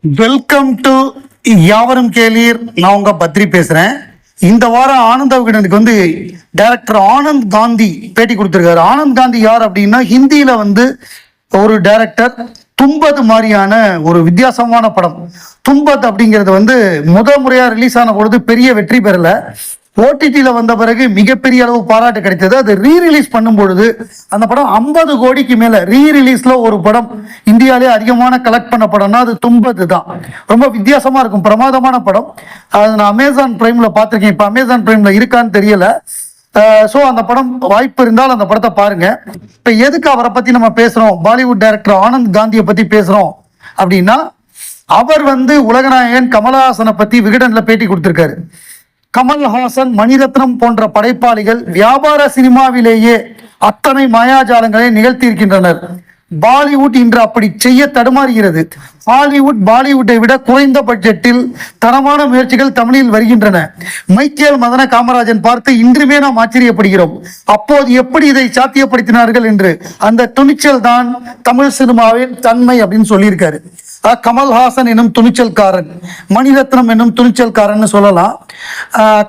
Welcome to யாவரும் கேளீர். நான் உங்க பத்ரி பேசுறேன். இந்த வாரம் ஆனந்த விகடனுக்கு வந்து டைரக்டர் ஆனந்த் காந்தி பேட்டி கொடுத்துருக்காரு. ஆனந்த் காந்தி யார் அப்படின்னா ஹிந்தியில வந்து ஒரு டைரக்டர் தும்பது மாதிரியான ஒரு வித்தியாசமான படம். தும்பத் அப்படிங்கிறது வந்து முத முறையா ரிலீஸ் ஆன பொழுது பெரிய வெற்றி பெறல. ஓடிடியில் வந்த பிறகு மிகப்பெரிய அளவு பாராட்டு கிடைத்தது. அது ரீ ரிலீஸ் பண்ணும் பொழுது அந்த படம் ஐம்பது கோடிக்கு மேலே ரீ ரிலீஸில் ஒரு படம் இந்தியாவிலே அதிகமான கலெக்ட் பண்ண படம்னா அது தும்பது தான் ரொம்ப வித்தியாசமாக இருக்கும். பிரமாதமான படம். அது நான் அமேசான் ப்ரைமில் பார்த்துருக்கேன். இப்போ அமேசான் ப்ரைமில் இருக்கான்னு தெரியல. ஸோ அந்த படம் வாய்ப்பு இருந்தால் அந்த படத்தை பாருங்கள் இப்போ எதுக்கு அவரை பற்றி நம்ம பேசுகிறோம் பாலிவுட் டைரக்டர் ஆனந்த் காந்தியை பற்றி பேசுகிறோம் அப்படின்னா அவர் வந்து உலகநாயகன் கமலஹாசனை பற்றி விகடனில் பேட்டி கொடுத்துருக்காரு. கமல்ஹாசன் மணிரத்னம் போன்ற படைப்பாளிகள் வியாபார சினிமாவிலேயே அத்தனை மாயாஜாலங்களை நிகழ்த்தியிருக்கின்றனர். பாலிவுட் இன்று அப்படி செய்ய தடுமாறுகிறது. ஹாலிவுட் பாலிவுட்டை விட குறைந்த பட்ஜெட்டில் தரமான முயற்சிகள் தமிழில் வருகின்றன. மைக்கேல் மதன காமராஜன் பார்த்து இன்றுமே நாம் ஆச்சரியப்படுகிறோம். அப்போது எப்படி இதை சாத்தியப்படுத்தினார்கள் என்று. அந்த துணிச்சல் தான் தமிழ் சினிமாவின் தன்மை அப்படின்னு சொல்லியிருக்காரு. கமல்ஹாசன் என்னும் துணிச்சல்காரன் மணிரத்னம் என்னும் துணிச்சல்காரன் சொல்லலாம்.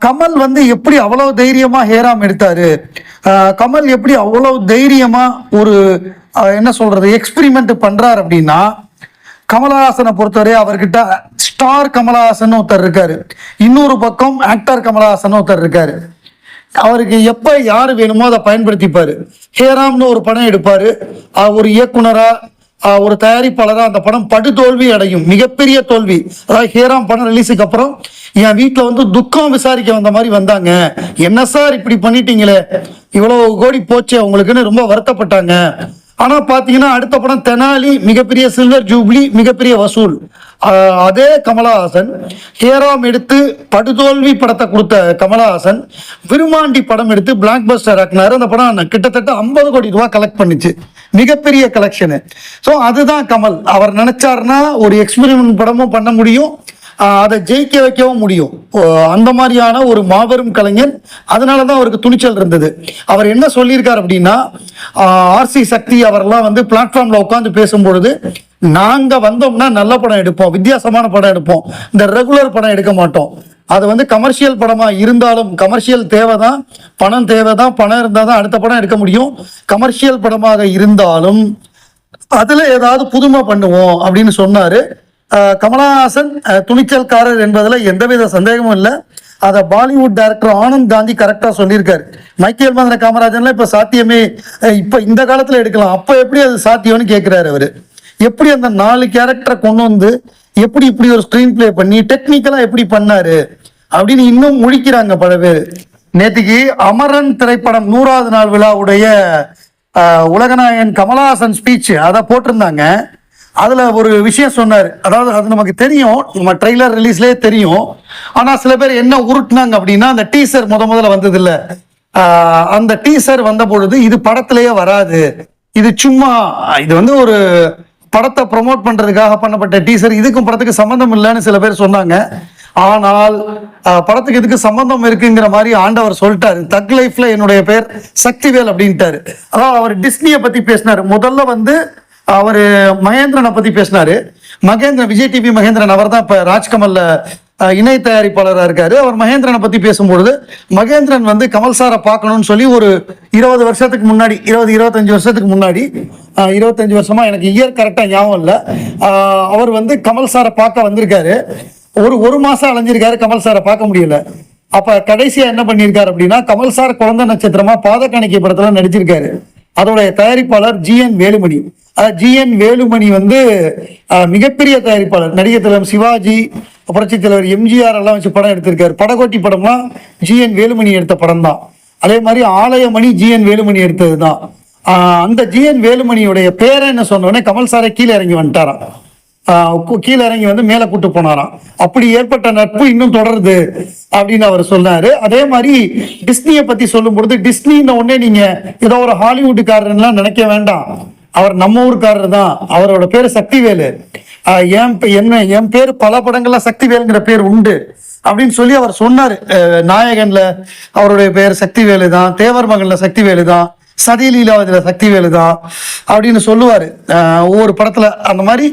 கமல் வந்து எப்படி அவ்வளவு தைரியமா ஹேராம் எடுத்தாரு? கமல் எப்படி அவ்வளவு தைரியமா ஒரு என்ன சொல்றது எக்ஸ்பிரிமெண்ட் பண்றாரு அப்படின்னா கமலஹாசனை பொறுத்தவரை அவர்கிட்ட ஸ்டார் கமலஹாசன் ஒருத்தர் இருக்காரு. இன்னொரு பக்கம் ஆக்டர் கமலஹாசன் ஒருத்தர் இருக்காரு. அவருக்கு எப்ப யார் வேணுமோ அதை பயன்படுத்திப்பாரு. ஹேராம்னு ஒரு படம் எடுப்பாரு. ஒரு இயக்குனரா ஒரு தயாரிப்பாளராக அந்த படம் படு தோல்வி அடையும். மிகப்பெரிய தோல்வி. அதாவது ஹேராம் படம் ரிலீஸுக்கு அப்புறம் என் வீட்டில் வந்து துக்கம் விசாரிக்க வந்த மாதிரி வந்தாங்க. என்ன சார் இப்படி பண்ணிட்டீங்களே? இவ்வளோ கோடி போச்சு அவங்களுக்குன்னு ரொம்ப வருத்தப்பட்டாங்க. ஆனால் பார்த்தீங்கன்னா அடுத்த படம் தெனாலி மிகப்பெரிய சில்வர் ஜூப்ளி மிகப்பெரிய வசூல். அதே கமலஹாசன் ஹேராம் எடுத்து படுதோல்வி படத்தை கொடுத்த கமலஹாசன் விருமாண்டி படம் எடுத்து பிளாக் பஸ்டர் ஆக்கினார் அந்த படம் கிட்டத்தட்ட ஐம்பது கோடி ரூபா கலெக்ட் பண்ணிச்சு. மிகப்பெரிய கலெக்ஷனு ஸோ அதுதான் கமல். அவர் நினைச்சாருன்னா ஒரு எக்ஸ்பெரிமெண்ட் படமும் பண்ண முடியும். அதை ஜெயிக்க வைக்கவும் முடியும். ஓ, அந்த மாதிரியான ஒரு மாபெரும் கலைஞன் அதனால தான் அவருக்கு துணிச்சல் இருந்தது. அவர் என்ன சொல்லியிருக்கார் அப்படின்னா ஆர்சி சக்தி அவரெல்லாம் வந்து பிளாட்ஃபார்மில் உட்காந்து பேசும்பொழுது நாங்கள் வந்தோம்னா நல்ல படம் எடுப்போம் வித்தியாசமான படம் எடுப்போம் இந்த ரெகுலர் படம் எடுக்க மாட்டோம். அது வந்து கமர்ஷியல் படமாக இருந்தாலும் கமர்ஷியல் தேவை தான் பணம் தேவை தான் பணம் இருந்தால் தான் அடுத்த படம் எடுக்க முடியும். கமர்ஷியல் படமாக இருந்தாலும் அதில் ஏதாவது புதுமை பண்ணுவோம் அப்படின்னு சொன்னார். கமலஹாசன் துணிச்சல்காரர் என்பதில் எந்தவித சந்தேகமும் இல்லை. அதை பாலிவுட் டைரக்டர் ஆனந்த் காந்தி கரெக்டாக சொல்லியிருக்காரு. மைக்கேல் மதன காமராஜன்லாம் இப்போ சாத்தியமே இப்போ இந்த காலத்தில் எடுக்கலாம். அப்போ எப்படி அது சாத்தியம்னு கேட்குறாரு அவர். எப்படி அந்த நாலு கேரக்டரை கொண்டு வந்து எப்படி இப்படி ஒரு ஸ்க்ரீன் ப்ளே பண்ணி டெக்னிக்கலாக எப்படி பண்ணாரு? அப்படின்னு இன்னும் முழிக்கிறாங்க பல பேர். நேற்றுக்கு அமரன் திரைப்படம் நூறாவது நாள் விழாவுடைய உலகநாயகன் கமலஹாசன் ஸ்பீச் அதை போட்டிருந்தாங்க. அதுல ஒரு விஷயம் சொன்னார். அதாவது அது நமக்கு தெரியும். நம்ம ட்ரெய்லர் ரிலீஸ்லயே தெரியும். ஆனா சில பேர் என்ன உருட்டுனாங்க அப்படின்னா அந்த டீசர் முத முதல்ல வந்தது இல்ல அந்த டீசர் வந்த பொழுது இது படத்திலேயே வராது. இது சும்மா இது வந்து ஒரு படத்தை ப்ரொமோட் பண்றதுக்காக பண்ணப்பட்ட டீசர் இதுக்கும் படத்துக்கு சம்மந்தம் இல்லைன்னு சில பேர் சொன்னாங்க. ஆனால் படத்துக்கு இதுக்கு சம்பந்தம் இருக்குங்கிற மாதிரி ஆண்டவர் சொல்லிட்டாரு. தக் லைஃப்ல என்னுடைய பேர் சக்திவேல் அப்படின்ட்டாரு. அதாவது அவர் டிஸ்னியை பத்தி பேசினாரு. முதல்ல வந்து அவர் மகேந்திரனை பற்றி பேசினாரு. மகேந்திரன் விஜய் டிவி மகேந்திரன் அவர் தான் இப்போ ராஜ்கமலில் இணை தயாரிப்பாளராக இருக்காரு. அவர் மகேந்திரனை பற்றி பேசும்பொழுது மகேந்திரன் வந்து கமல் சாரை பார்க்கணும்னு சொல்லி ஒரு இருபது வருஷத்துக்கு முன்னாடி இருபது இருபத்தஞ்சு வருஷத்துக்கு முன்னாடி இருபத்தஞ்சி இருபத்தஞ்சு வருஷமா எனக்கு இயர் கரெக்டாக ஞாபகம் இல்லை. அவர் வந்து கமல் சாரை பார்க்க வந்திருக்காரு. ஒரு ஒரு மாதம் அலைஞ்சிருக்காரு கமல் சாரை பார்க்க முடியல. அப்போ கடைசியாக என்ன பண்ணியிருக்காரு அப்படின்னா கமல் சார் குழந்தை நட்சத்திரமா பாதக்கணிக்கை படத்தில் நடிச்சிருக்காரு. அதோடைய தயாரிப்பாளர் G N Velumani. G N Velumani வந்து மிகப்பெரிய தயாரிப்பாளர். நடிகர் தலைவர் சிவாஜி புரட்சித் தலைவர் எம்ஜிஆர் எல்லாம் வச்சு படம் எடுத்திருக்காரு. படகோட்டி படம்லாம் ஜி என் வேலுமணி எடுத்த படம் தான் அதே மாதிரி ஆலயமணி ஜி என் வேலுமணி எடுத்தது தான் அந்த ஜி என் வேலுமணியுடைய பேரை என்ன சொன்னோடனே கமல் சாரை கீழே இறங்கி வந்துட்டாராம். கீழே இறங்கி வந்து மேலே கூட்டு போனாராம். அப்படி ஏற்பட்ட நட்பு இன்னும் தொடருது அப்படின்னு அவர் சொன்னாரு. அதே மாதிரி டிஸ்னியை பத்தி சொல்லும் பொழுது டிஸ்னின்ன உடனே நீங்க ஏதோ ஒரு ஹாலிவுட்டுக்காரர்லாம் நினைக்க வேண்டாம். அவர் நம்ம ஊருக்காரர் தான். அவரோட பேரு சக்திவேலு. என் என்ன என் பேர் பல படங்கள்ல சக்திவேலுங்கிற பேர் உண்டு அப்படின்னு சொல்லி அவர் சொன்னார். நாயகன்ல அவருடைய பேர் சக்திவேலு தான். தேவர் மகன்ல சக்திவேலு தான். சதிலீலாவதில் சக்திவேலு தான் அப்படின்னு சொல்லுவார். ஒவ்வொரு படத்தில் அந்த மாதிரி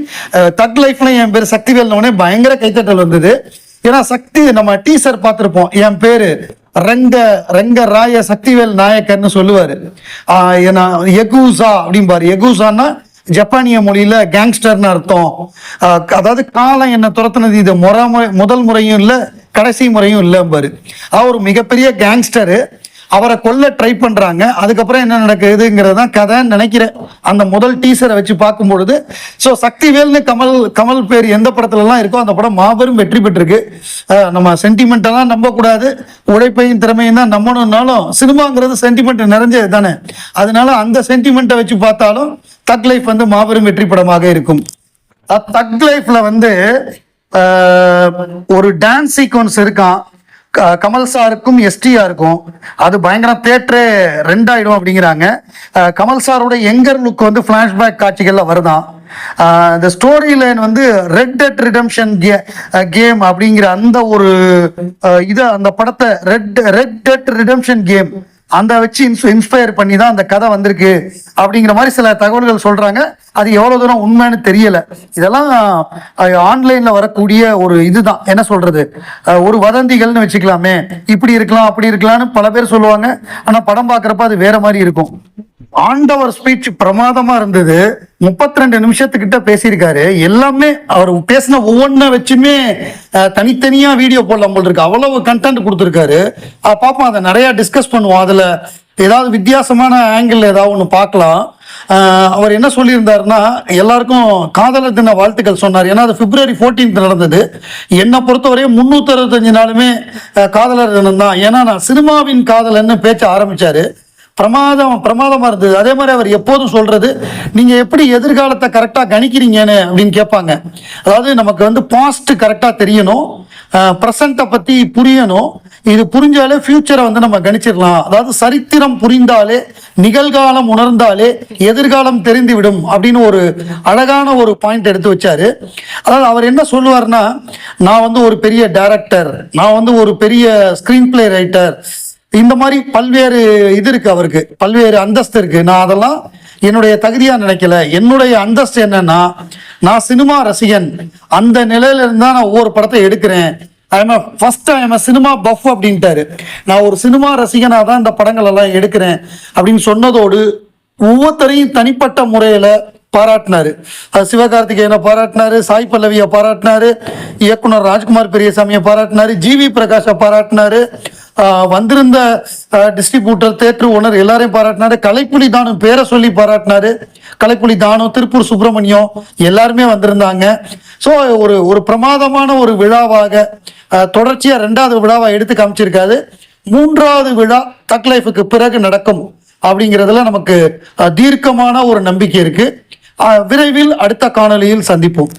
தக் லைஃப்ல என் பேர் சக்திவேலுனே பயங்கர கைத்தட்டல் வந்தது. ஏன்னா சக்தி நம்ம டீசர் பார்த்துருப்போம். என் பேர் ரங்க ரங்க ராய சக்திவேல் நாயக்கர்னு சொல்லுவார். ஏன்னா எகூசா அப்படிம்பாரு. எகூசான்னா ஜப்பானிய மொழியில கேங்ஸ்டர்னு அர்த்தம். அதாவது காலம் என்ன துரத்துனது இது முறை முதல் முறையும் இல்லை கடைசி முறையும் இல்லைம்பாரு. அவர் மிகப்பெரிய கேங்ஸ்டரு அவரை கொல்ல ட்ரை பண்றாங்க. அதுக்கப்புறம் என்ன நடக்குதுங்கிறது தான் கதைன்னு நினைக்கிறேன். அந்த முதல் டீசரை வச்சு பார்க்கும் பொழுது ஸோ சக்திவேல்னு கமல் கமல் பேர் எந்த படத்துலலாம் இருக்கோ அந்த படம் மாபெரும் வெற்றி பெற்றிருக்கு. நம்ம சென்டிமெண்ட்டெல்லாம் நம்பக்கூடாது. உழைப்பையும் திறமையும் தான் நம்பணும்னாலும் சினிமாங்கிறது சென்டிமெண்ட் நிறைஞ்சது தானே. அதனால அந்த சென்டிமெண்ட்டை வச்சு பார்த்தாலும் தக் லைஃப் வந்து மாபெரும் வெற்றி படமாக இருக்கும். தக் லைஃப்ல வந்து ஒரு டான்ஸ் சீக்வன்ஸ் இருக்கான். கமல் சாருக்கும் எஸ்டிஆருக்கும் அது பயங்கரம் தேட்டரு ரெண்டாயிடும் அப்படிங்கிறாங்க. கமல் சாரோட எங்கர் லுக் வந்து ஃப்ளாஷ்பேக் காட்சிகளில் வருதான். இந்த ஸ்டோரி லைன் வந்து ரெட் டெட் ரிடம்ஷன் கேம் அப்படிங்கிற அந்த ஒரு இதை அந்த படத்தை red red dead redemption game அந்த வச்சு இன்ஸ் இன்ஸ்பயர் பண்ணி தான் அந்த கதை வந்திருக்கு அப்படிங்கிற மாதிரி சில தகவல்கள் சொல்றாங்க. அது எவ்வளவு தூரம் உண்மைன்னு தெரியல. இதெல்லாம் ஆன்லைன்ல வரக்கூடிய ஒரு இதுதான். என்ன சொல்றது? ஒரு வதந்திகள்னு வச்சுக்கலாமே. இப்படி இருக்கலாம் அப்படி இருக்கலாம்னு பல பேர் சொல்லுவாங்க. ஆனா படம் பார்க்குறப்ப அது வேற மாதிரி இருக்கும். ஆண்டவர் ஸ்பீச் பிரமாதமா இருந்தது. 32 ரெண்டு நிமிஷத்துக்கிட்ட பேசியிருக்காரு. எல்லாமே அவர் பேசின ஒவ்வொன்றை வச்சுமே தனித்தனியா வீடியோ போடலாம் போல் இருக்கு. அவ்வளவு கண்டென்ட் கொடுத்துருக்காரு. அஹ், பார்ப்போம் அதை நிறைய டிஸ்கஸ் பண்ணுவோம். அதுல ஏதாவது வித்தியாசமான ஆங்கிள் ஏதாவது ஒன்று பார்க்கலாம். அவர் என்ன சொல்லியிருந்தாருன்னா எல்லாருக்கும் காதலர் தின வாழ்த்துக்கள் சொன்னார். ஏன்னா அது பிப்ரவரி 14th நடந்தது. என்னை பொறுத்தவரையும் முந்நூற்றி அறுபத்தஞ்சு நாளுமே காதலர் தினம் தான். ஏன்னா நான் சினிமாவின் காதலன்னு பேச்ச ஆரம்பித்தார் பிரமாதம் பிரமாதமாக இருந்தது. அதே மாதிரி அவர் எப்போதும் சொல்கிறது நீங்கள் எப்படி எதிர்காலத்தை கரெக்டாக கணிக்கிறீங்கன்னு? அப்படின்னு கேட்பாங்க. அதாவது நமக்கு வந்து பாஸ்ட்டு கரெக்டாக தெரியணும். ப்ரெசண்ட்டை பற்றி புரியணும். இது புரிஞ்சாலே ஃப்யூச்சரை வந்து நம்ம கணிச்சிடலாம். அதாவது சரித்திரம் புரிந்தாலே நிகழ்காலம் உணர்ந்தாலே எதிர்காலம் தெரிந்துவிடும் அப்படின்னு ஒரு அழகான ஒரு பாயிண்ட் எடுத்து வச்சாரு. அதாவது அவர் என்ன சொல்லுவார்னா நான் வந்து ஒரு பெரிய டேரக்டர் நான் வந்து ஒரு பெரிய ஸ்க்ரீன் பிளே ரைட்டர் இந்த மாதிரி பல்வேறு இது இருக்கு அவருக்கு பல்வேறு அந்தஸ்து இருக்கு. நான் அதெல்லாம் என்னுடைய தகுதியா நினைக்கல. என்னுடைய அந்தஸ்து என்னன்னா நான் சினிமா ரசிகன். அந்த நிலையில இருந்தா நான் ஒவ்வொரு படத்தை எடுக்கிறேன். I'm first I'm cinema buff அப்படின்ட்டாரு. நான் ஒரு சினிமா ரசிகனாக தான் இந்த படங்கள் எல்லாம் எடுக்கிறேன் அப்படின்னு சொன்னதோடு ஒவ்வொருத்தரையும் தனிப்பட்ட முறையில பாராட்டினாரு. சிவகார்த்திகேயனை பாராட்டினாரு சாய் பல்லவியை பாராட்டினாரு இயக்குனர் ராஜ்குமார் பெரியசாமியை பாராட்டினாரு ஜிவி பிரகாஷை பாராட்டினாரு வந்திருந்த டிஸ்ட்ரிபியூட்டர் தேட்டர் ஓனர் எல்லாரையும் பாராட்டினாரு கலைப்புலி தானம் பேரை சொல்லி பாராட்டினாரு கலைப்புலி தானம் திருப்பூர் சுப்பிரமணியம் எல்லாருமே வந்திருந்தாங்க. ஸோ ஒரு ஒரு பிரமாதமான ஒரு விழாவாக தொடர்ச்சியாக ரெண்டாவது விழாவாக எடுத்து காமிச்சிருக்காரு. மூன்றாவது விழா தக் லைஃபுக்கு பிறகு நடக்கும் அப்படிங்கிறதுல நமக்கு தீர்க்கமான ஒரு நம்பிக்கை இருக்குது விரைவில் அடுத்த காணொலியில் சந்திப்போம்.